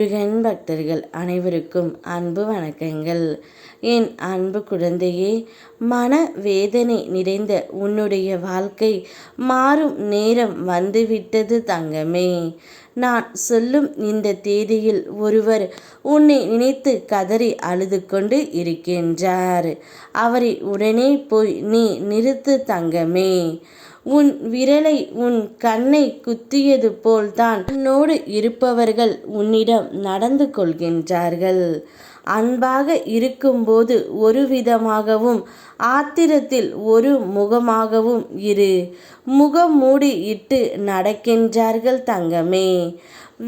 முருகன் பக்தர்கள் அனைவருக்கும் அன்பு வணக்கங்கள். என் அன்பு குழந்தையே மன வேதனை நிறைந்த உன்னுடைய வாழ்க்கை மாறும் நேரம் வந்துவிட்டது தங்கமே. நான் சொல்லும் இந்த தேதியில் ஒருவர் உன்னை நினைத்து கதறி அழுது கொண்டு இருக்கின்றார். அவரை உடனே போய் நீ நிறுத்து தங்கமே. உன் விரலை உன் கண்ணை குத்தியது போல்தான் உன்னோடு இருப்பவர்கள் உன்னிடம் நடந்து கொள்கின்றார்கள். அன்பாக இருக்கும்போது ஒரு விதமாகவும் ஆத்திரத்தில் ஒரு முகமாகவும் இரு. முகம் மூடி இட்டு நடக்கின்றார்கள் தங்கமே.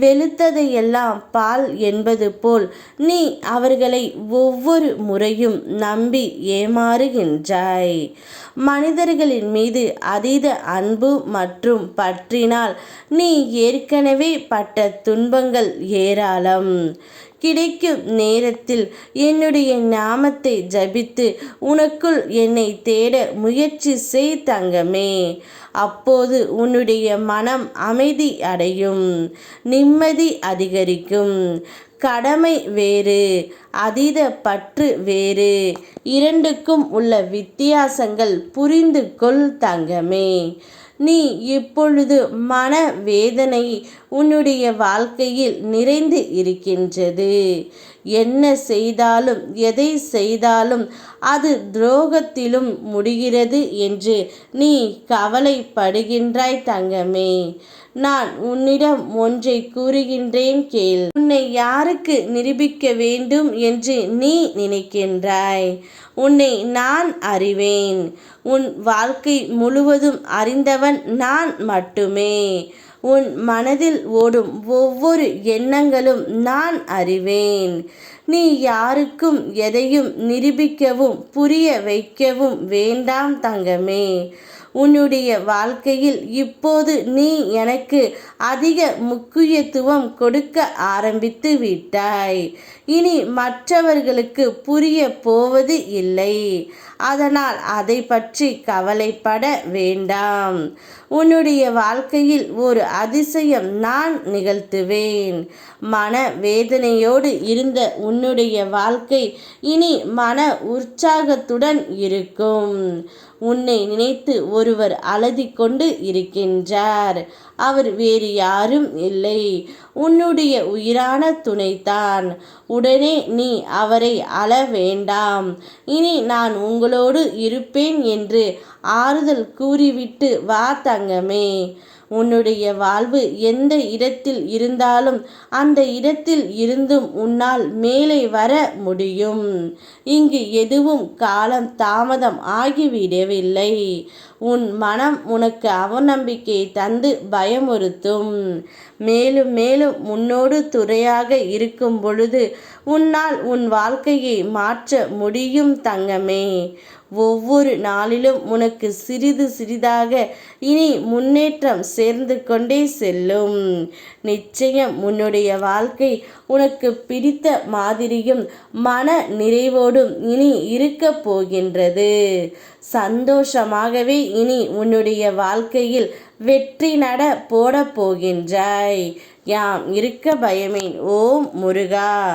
வெளுத்ததையெல்லாம் பால் என்பது போல் நீ அவர்களை ஒவ்வொரு முறையும் நம்பி ஏமாறுகின்றாய். மனிதர்களின் மீது அதீத அன்பு மற்றும் பற்றினால் நீ ஏற்கனவே பட்ட துன்பங்கள் ஏராளம். கிடைக்கும் நேரத்தில் என்னுடைய நாமத்தை ஜபித்து உனக்குள் என்னை தேட முயற்சி செய் தங்கமே. அப்போது உன்னுடைய மனம் அமைதி அடையும். நிம்மதி அதிகரிக்கும். கடமை வேறு அதீத பற்று வேறு. இரண்டுக்கும் உள்ள வித்தியாசங்கள் புரிந்து கொள் தங்கமே. நீ இப்பொழுது மன வேதனை உன்னுடைய வாழ்க்கையில் நிறைந்து இருக்கின்றது. என்ன செய்தாலும் எதை செய்தாலும் அது துரோகத்திலும் முடிகிறது என்று நீ கவலைப்படுகின்றாய் தங்கமே. நான் உன்னிடம் ஒன்றை கூறுகின்றேன் கேள். உன்னை யாருக்கு நிரூபிக்க வேண்டும் என்று நீ நினைக்கின்றாய். உன்னை நான் அறிவேன். உன் வாழ்க்கை முழுவதும் அறிந்தவன் நான் மட்டுமே. உன் மனதில் ஓடும் ஒவ்வொரு எண்ணங்களும் நான் அறிவேன். நீ யாருக்கும் எதையும் நிரூபிக்கவும் புரிய வைக்கவும் வேண்டாம் தங்கமே. உன்னுடைய வாழ்க்கையில் இப்போது நீ எனக்கு அதிக முக்கியத்துவம் கொடுக்க ஆரம்பித்து விட்டாய். இனி மற்றவர்களுக்கு புரிய போவது இல்லை. அதனால் அதை பற்றி கவலைப்பட வேண்டாம். உன்னுடைய வாழ்க்கையில் ஒரு அதிசயம் நான் நிகழ்த்துவேன். மன வேதனையோடு இருந்த உன்னுடைய வாழ்க்கை இனி மன உற்சாகத்துடன் இருக்கும். உன்னை நினைத்து ஒருவர் அலதி கொண்டு இருக்கின்றார். அவர் வேறு யாரும் இல்லை. உன்னுடைய உயிரான துணைத்தான். உடனே நீ அவரை அழ வேண்டாம். இனி நான் உங்களோடு இருப்பேன் என்று ஆறுதல் கூறிவிட்டு வா தங்கமே. உன்னுடைய வாழ்வு எந்த இடத்தில் இருந்தாலும் அந்த இடத்தில் இருந்தும் உன்னால் மேலே வர முடியும். இங்கு எதுவும் காலம் தாமதம் ஆகிவிடவில்லை. உன் மனம் உனக்கு அவநம்பிக்கை தந்து பயமுறுத்தும். மேலும் மேலும் உன்னோடு துறையாக இருக்கும் பொழுது உன்னால் உன் வாழ்க்கையை மாற்ற முடியும் தங்கமே. ஒவ்வொரு நாளிலும் உனக்கு சிறிது சிறிதாக இனி முன்னேற்றம் சேர்ந்து கொண்டே செல்லும். நிச்சயம் உன்னுடைய வாழ்க்கை உனக்கு பிடித்த மாதிரியும் மன நிறைவோடும் இனி இருக்க போகின்றது. சந்தோஷமாகவே இனி உன்னுடைய வாழ்க்கையில் வெற்றி நட போட போகின்றாய். யாம் இருக்க பயமேன்? ஓம் முருகா.